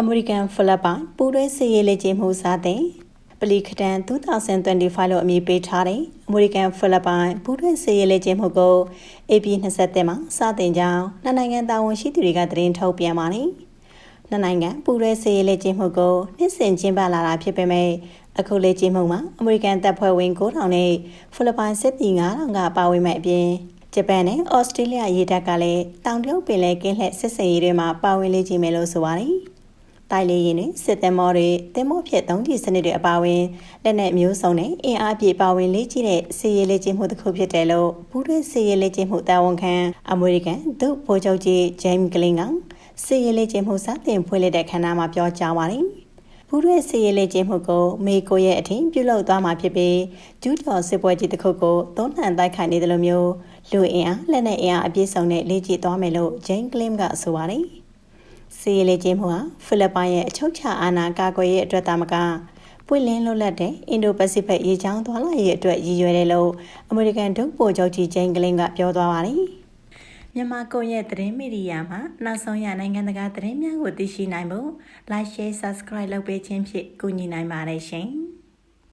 အမေရိကန်ဖိလစ်ပိုင်ပူးတွဲစစ်ရေးလေ့ကျင့်မှုစားတဲ့ပလီခတန်2025လို့အမည်ပေးထားတဲ့အမေရိကန်ဖိလစ်ပိုင်ပူးတွဲစစ်ရေးလေ့ကျင့်မှုကို AP 23မှာစတင်ကြောင်းနှစ်နိုင်ငံတာဝန်ရှိသူတွေကသတင်းထုတ်ပြန်ပါတယ်။နှစ်နိုင်ငံပူးတွဲစစ်ရေးလေ့ကျင့်မှုကိုနှစ်စဉ်ကျင်းပလာတာဖြစ်ပေမဲ့အခုလေ့ကျင့်မှုမှာအမေရိကန်တပ်ဖွဲ့ဝင်9000နဲ့ဖိလစ်ပိုင်စစ်သည်9000ကပါဝင်မဲ့အပြင်ဂျပန်နဲ့ဩစတြေးလျရေတပ်ကလည်းတောင်တရုတ်ပင်လယ်ကင်းလှည့်စစ်စင်ရေးတွေမှာပါဝင်လေ့ကျင့်မယ်လို့ဆိုပါတယ်။ တိုက်လေရင်တွေစစ်သင်္ဘောတွေသင်္ဘောဖြစ်သုံးကြီးစနစ်တွေအပါအဝင်လက်နက်မျိုးစုံနဲ့အင်အားပြည့်ပါဝင်လေ့ကျင့်တဲ့စီရေးလေ့ကျင့်မှုတစ်ခုဖြစ်တယ်လို့ဘူးတွဲစီရေးလေ့ကျင့်မှုတာဝန်ခံအမေရိကန်ဒုဗိုလ်ချုပ်ကြီးဂျိမ်းကလင်ကစီရေးလေ့ကျင့်မှုစတင်ဖွင့်လှစ်တဲ့ခမ်းနားမှာပြောကြားပါတယ်ဘူးရဲစီရေးလေ့ကျင့်မှုကိုမေကိုရဲ့အထင်ပြုလုပ်သွားမှာဖြစ်ပြီးကျူးကျော်စစ်ပွဲကြီးတစ်ခုကိုသုံးနှံတိုက်ခိုက်နေတယ်လို့မျိုးလူအင်အားလက်နက်အင်အားအပြည့်စုံနဲ့လေ့ကျင့်သွားမယ်လို့ဂျိမ်းကလင်ကဆိုပါတယ်။ စီရီလေးချင်းမှုဟာဖိလစ်ပိုင်ရဲ့အချုပ်ချာအာဏာကာကွယ်ရေးအတွက်တာမကပွင့်လင်းလွတ်လပ်တဲ့အင်ဒိုပစိဖိတ်ရေချောင်းသွားလာရေးအတွက်ရည်ရွယ်တယ်လို့အမေရိကန်ဒုဗိုလ်ချုပ်ကြီးဂျိန်ကလင်ကပြောသွားပါတယ်။မြန်မာကွန်ရက်သတင်းမီဒီယာမှာနောက်ဆုံးရနိုင်ငံတကာသတင်းများကိုသိရှိနိုင်ဖို့ Like Share Subscribe လုပ်ပေးခြင်းဖြင့်ကူညီနိုင်ပါတယ်ရှင်။